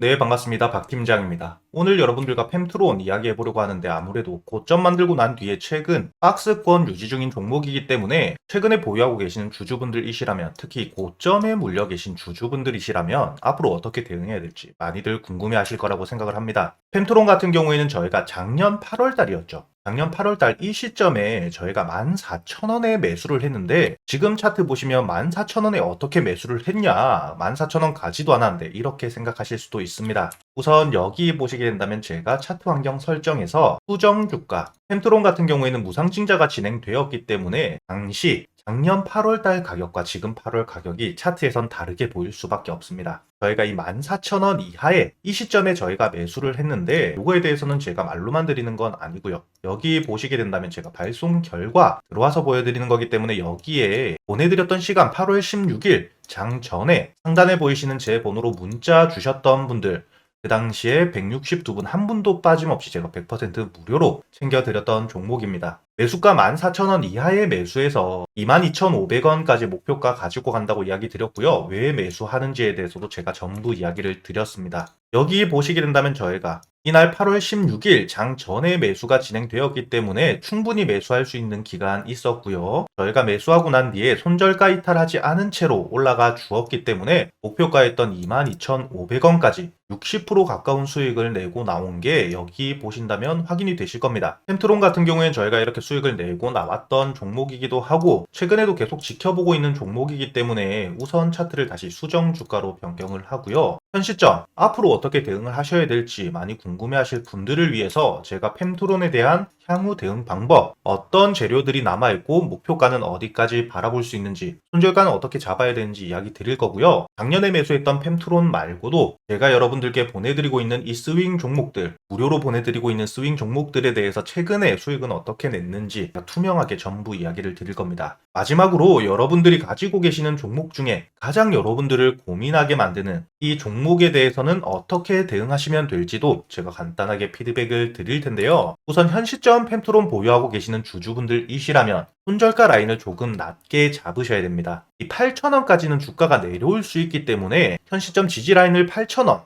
네, 반갑습니다. 박 팀장입니다. 오늘 여러분들과 펜트론 이야기해 보려고 하는데 아무래도 고점 만들고 난 뒤에 최근 박스권 유지 중인 종목이기 때문에 최근에 보유하고 계시는 주주분들이시라면 특히 고점에 물려 계신 주주분들이시라면 앞으로 어떻게 대응해야 될지 많이들 궁금해 하실 거라고 생각을 합니다. 펜트론 같은 경우에는 저희가 작년 8월 달이었죠. 작년 8월 달 이 시점에 저희가 14,000원에 매수를 했는데 지금 차트 보시면 14,000원에 어떻게 매수를 했냐 14,000원 가지도 않았는데 이렇게 생각하실 수도 있습니다. 우선 여기 보시게 된다면 제가 차트 환경 설정에서 수정 주가 펜트론 같은 경우에는 무상증자가 진행되었기 때문에 당시 작년 8월 달 가격과 지금 8월 가격이 차트에선 다르게 보일 수밖에 없습니다. 저희가 이 14,000원 이하에 이 시점에 저희가 매수를 했는데 이거에 대해서는 제가 말로만 드리는 건 아니고요. 여기 보시게 된다면 제가 발송 결과 들어와서 보여드리는 거기 때문에 여기에 보내드렸던 시간 8월 16일 장 전에 상단에 보이시는 제 번호로 문자 주셨던 분들 그 당시에 162분 한 분도 빠짐없이 제가 100% 무료로 챙겨드렸던 종목입니다. 매수가 14,000원 이하의 매수해서 22,500원까지 목표가 가지고 간다고 이야기 드렸고요. 왜 매수하는지에 대해서도 제가 전부 이야기를 드렸습니다. 여기 보시게 된다면 저희가 이날 8월 16일 장 전에 매수가 진행되었기 때문에 충분히 매수할 수 있는 기간 있었고요. 저희가 매수하고 난 뒤에 손절가 이탈하지 않은 채로 올라가 주었기 때문에 목표가였던 22,500원까지 60% 가까운 수익을 내고 나온 게 여기 보신다면 확인이 되실 겁니다. 템트론 같은 경우에는 저희가 이렇게 수익을 내고 나왔던 종목이기도 하고 최근에도 계속 지켜보고 있는 종목이기 때문에 우선 차트를 다시 수정 주가로 변경을 하고요. 현 시점 앞으로 어떻게 대응을 하셔야 될지 많이 궁금해하실 분들을 위해서 제가 펜트론에 대한 향후 대응 방법, 어떤 재료들이 남아있고 목표가는 어디까지 바라볼 수 있는지, 손절가는 어떻게 잡아야 되는지 이야기 드릴 거고요. 작년에 매수했던 펜트론 말고도 제가 여러분들께 보내드리고 있는 이 스윙 종목들, 무료로 보내드리고 있는 스윙 종목들에 대해서 최근에 수익은 어떻게 냈는지 투명하게 전부 이야기를 드릴 겁니다. 마지막으로 여러분들이 가지고 계시는 종목 중에 가장 여러분들을 고민하게 만드는 이 종목 에 대해서는 어떻게 대응하시면 될지도 제가 간단하게 피드백을 드릴 텐데요. 우선 현 시점 펜트론 보유하고 계시는 주주분들이시라면 손절가 라인을 조금 낮게 잡으셔야 됩니다. 이 8,000원까지는 주가가 내려올 수 있기 때문에 현 시점 지지 라인을 8,000원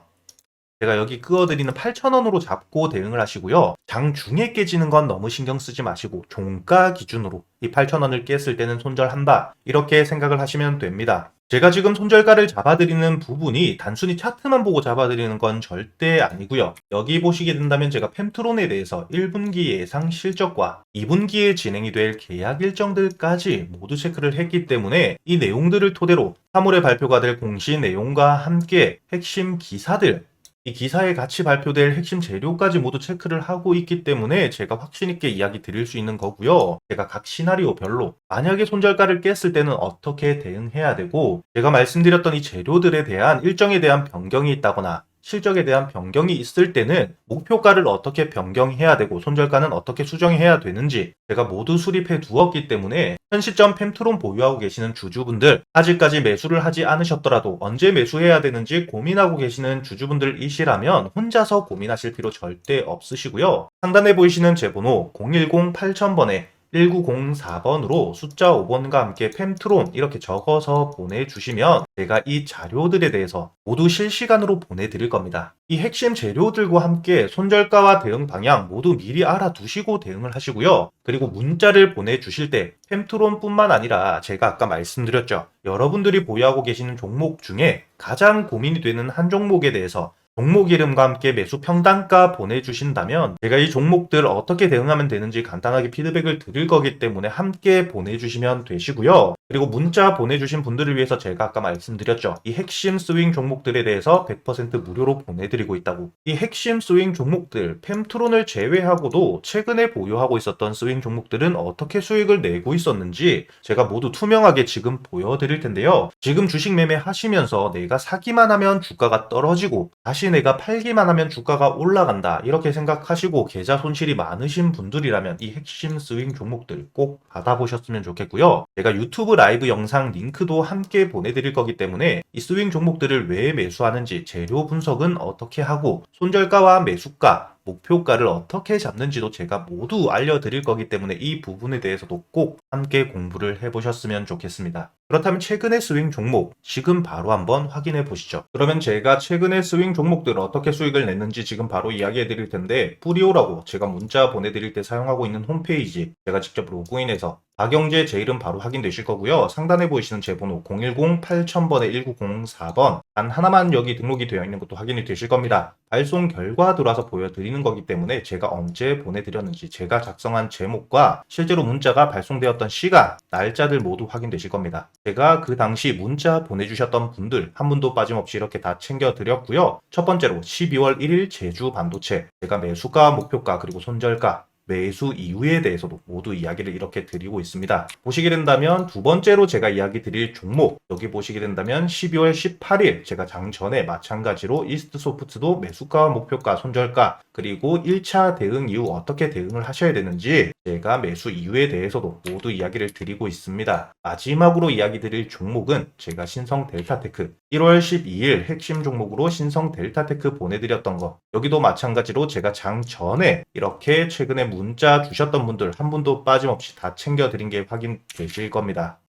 제가 여기 끄어드리는 8,000원으로 잡고 대응을 하시고요. 장중에 깨지는 건 너무 신경 쓰지 마시고 종가 기준으로 이 8,000원을 깼을 때는 손절한다. 이렇게 생각을 하시면 됩니다. 제가 지금 손절가를 잡아드리는 부분이 단순히 차트만 보고 잡아드리는 건 절대 아니고요. 여기 보시게 된다면 제가 펜트론에 대해서 1분기 예상 실적과 2분기에 진행이 될 계약 일정들까지 모두 체크를 했기 때문에 이 내용들을 토대로 3월에 발표가 될 공시 내용과 함께 핵심 기사들 이 기사에 같이 발표될 핵심 재료까지 모두 체크를 하고 있기 때문에 제가 확신 있게 이야기 드릴 수 있는 거고요. 제가 각 시나리오별로 만약에 손절가를 깼을 때는 어떻게 대응해야 되고 제가 말씀드렸던 이 재료들에 대한 일정에 대한 변경이 있다거나 실적에 대한 변경이 있을 때는 목표가를 어떻게 변경해야 되고 손절가는 어떻게 수정해야 되는지 제가 모두 수립해 두었기 때문에 현 시점 펜트론 보유하고 계시는 주주분들 아직까지 매수를 하지 않으셨더라도 언제 매수해야 되는지 고민하고 계시는 주주분들이시라면 혼자서 고민하실 필요 절대 없으시고요. 상단에 보이시는 제 번호 010 8000번에 1904번으로 숫자 5번과 함께 펜트론 이렇게 적어서 보내주시면 제가 이 자료들에 대해서 모두 실시간으로 보내드릴 겁니다. 이 핵심 재료들과 함께 손절가와 대응 방향 모두 미리 알아두시고 대응을 하시고요. 그리고 문자를 보내주실 때 펜트론뿐만 아니라 제가 아까 말씀드렸죠. 여러분들이 보유하고 계시는 종목 중에 가장 고민이 되는 한 종목에 대해서 종목 이름과 함께 매수 평단가 보내주신다면 제가 이 종목들 어떻게 대응하면 되는지 간단하게 피드백을 드릴 거기 때문에 함께 보내주시면 되시고요. 그리고 문자 보내주신 분들을 위해서 제가 아까 말씀드렸죠. 이 핵심 스윙 종목들에 대해서 100% 무료로 보내드리고 있다고. 이 핵심 스윙 종목들, 펜트론을 제외하고도 최근에 보유하고 있었던 스윙 종목들은 어떻게 수익을 내고 있었는지 제가 모두 투명하게 지금 보여드릴 텐데요. 지금 주식 매매 하시면서 내가 사기만 하면 주가가 떨어지고 다시 내가 팔기만 하면 주가가 올라간다. 이렇게 생각하시고 계좌 손실이 많으신 분들이라면 이 핵심 스윙 종목들 꼭 받아보셨으면 좋겠고요. 제가 유튜브 라이브 영상 링크도 함께 보내드릴 거기 때문에 이 스윙 종목들을 왜 매수하는지 재료 분석은 어떻게 하고 손절가와 매수가 목표가를 어떻게 잡는지도 제가 모두 알려드릴 거기 때문에 이 부분에 대해서도 꼭 함께 공부를 해보셨으면 좋겠습니다. 그렇다면 최근의 스윙 종목 지금 바로 한번 확인해 보시죠. 그러면 제가 최근의 스윙 종목들을 어떻게 수익을 냈는지 지금 바로 이야기해 드릴 텐데 뿌리오라고 제가 문자 보내드릴 때 사용하고 있는 홈페이지 제가 직접 로그인해서 박영재 제 이름 바로 확인되실 거고요. 상단에 보이시는 제 번호 010-8000번에 1904번 단 하나만 여기 등록이 되어 있는 것도 확인이 되실 겁니다. 발송 결과 들어와서 보여드리는 거기 때문에 제가 언제 보내드렸는지 제가 작성한 제목과 실제로 문자가 발송되었던 시간, 날짜들 모두 확인되실 겁니다. 제가 그 당시 문자 보내주셨던 분들 한 분도 빠짐없이 이렇게 다 챙겨드렸고요. 첫 번째로 12월 1일 제주 반도체 제가 매수가, 목표가 그리고 손절가 매수 이유에 대해서도 모두 이야기를 이렇게 드리고 있습니다. 보시게 된다면 두 번째로 제가 이야기 드릴 종목 여기 보시게 된다면 12월 18일 제가 장 전에 마찬가지로 이스트 소프트도 매수가, 목표가, 손절가 그리고 1차 대응 이후 어떻게 대응을 하셔야 되는지 제가 매수 이유에 대해서도 모두 이야기를 드리고 있습니다. 마지막으로 이야기 드릴 종목은 제가 신성 델타테크 1월 12일 핵심 종목으로 신성 델타테크 보내드렸던 거 여기도 마찬가지로 제가 장 전에 이렇게 최근에 문자 주셨던 분들 한 분도 빠짐없이 다 챙겨드린 게 확인되실 겁니다.